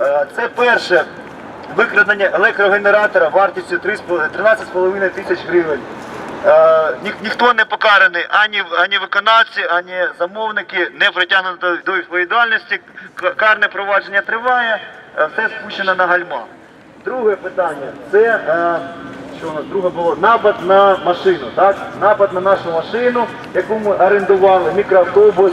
Е, Це перше викрадення електрогенератора вартістю 13,5 тисяч гривень. Е, ні, ніхто не покараний, ані, ані виконавці, ані замовники не притягнуто до, відповідальності. Карне провадження триває, е, все спущено на гальма. Друге питання це що у нас друге було напад на машину. Так? Напад на нашу машину, яку ми орендували, мікроавтобус.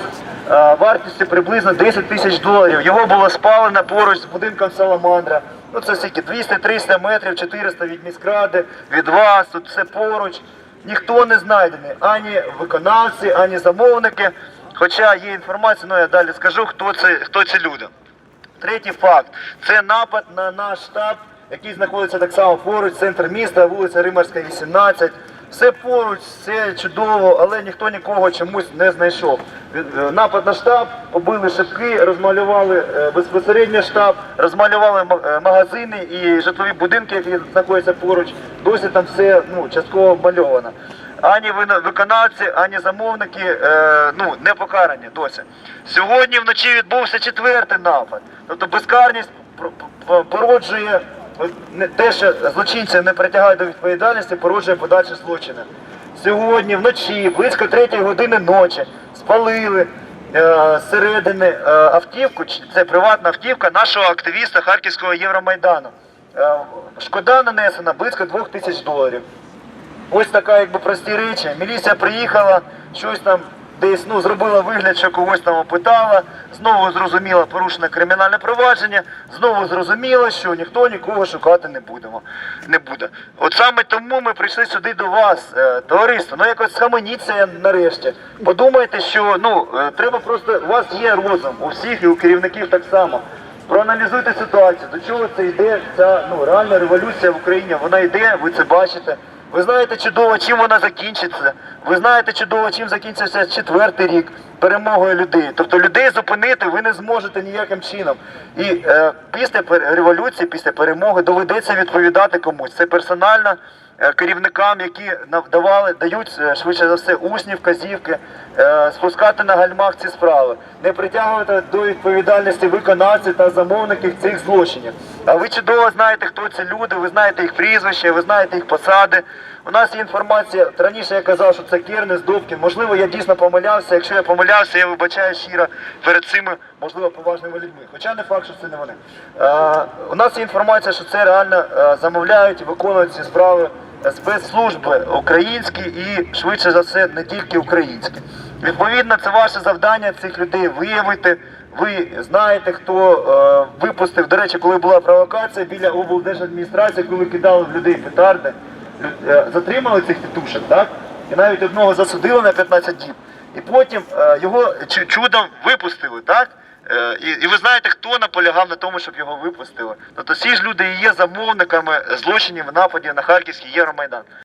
Е, Вартістю приблизно 10 тисяч доларів. Його було спалено поруч з будинком Саламандра. Ну це скільки 200-300 метрів, 400 від міськради, від вас, тут все поруч. Ніхто не знайдений, ані виконавці, ані замовники. Хоча є інформація, ну я далі скажу, хто це, хто ці люди. Третій факт це напад на наш штаб, який знаходиться так само поруч, центр міста, вулиця Римарська, 18. Все поруч, все чудово, але ніхто нікого чомусь не знайшов. Е, Напад на штаб, побили шибки, розмалювали е, безпосередньо штаб, розмалювали е, магазини і житлові будинки, які знаходяться поруч. Досі там все ну, частково вмальовано. Ані виконавці, ані замовники ну, не покарані досі. Сьогодні вночі відбувся четвертий напад. Тобто безкарність породжує те, що злочинці не притягають до відповідальності, породжує подальші злочини. Сьогодні вночі, близько третьої години ночі, спалили е, зсередини е, автівку, це приватна автівка нашого активіста Харківського Євромайдану. Е, шкода нанесена близько двох тисяч доларів. Ось така якби прості речі. Міліція приїхала, щось там десь ну, зробила вигляд, що когось там опитала, знову зрозуміла порушене кримінальне провадження, знову зрозуміло, що ніхто нікого шукати не будемо. Не буде. От саме тому ми прийшли сюди до вас, е, товариство. Ну якось схаменіться нарешті. Подумайте, що ну е, треба просто у вас є розум, у всіх і у керівників так само. Проаналізуйте ситуацію, до чого це йде ця ну реальна революція в Україні. Вона йде, ви це бачите. Ви знаєте чудово, чим вона закінчиться. Ви знаєте чудово, чим закінчиться четвертий рік перемогою людей. Тобто людей зупинити ви не зможете ніяким чином. І е, після революції, після перемоги доведеться відповідати комусь. Це персонально е, керівникам, які давали, дають е, швидше за все усні вказівки, е, спускати на гальмах ці справи, не притягувати до відповідальності виконавців та замовників цих злочинів. А ви чудово знаєте, хто ці люди, ви знаєте їх прізвища, ви знаєте їх посади. У нас є інформація, раніше я казав, що це Кернес, Добкін. Можливо, я дійсно помилявся. Якщо я помилявся, я вибачаю щиро перед цими, можливо, поважними людьми. Хоча не факт, що це не вони. Е, у нас є інформація, що це реально е, замовляють і виконують ці справи спецслужби українські і швидше за все не тільки українські. Відповідно, це ваше завдання цих людей виявити. Ви знаєте, хто е, випустив. До речі, коли була провокація біля облдержадміністрації, коли кидали в людей петарди, е, затримали цих тітушок, так? І навіть одного засудили на 15 діб. І потім е, його чудом випустили, так? Е, І, і ви знаєте, хто наполягав на тому, щоб його випустили. Тобто всі ж люди є замовниками злочинів нападів на Харківський Євромайдан.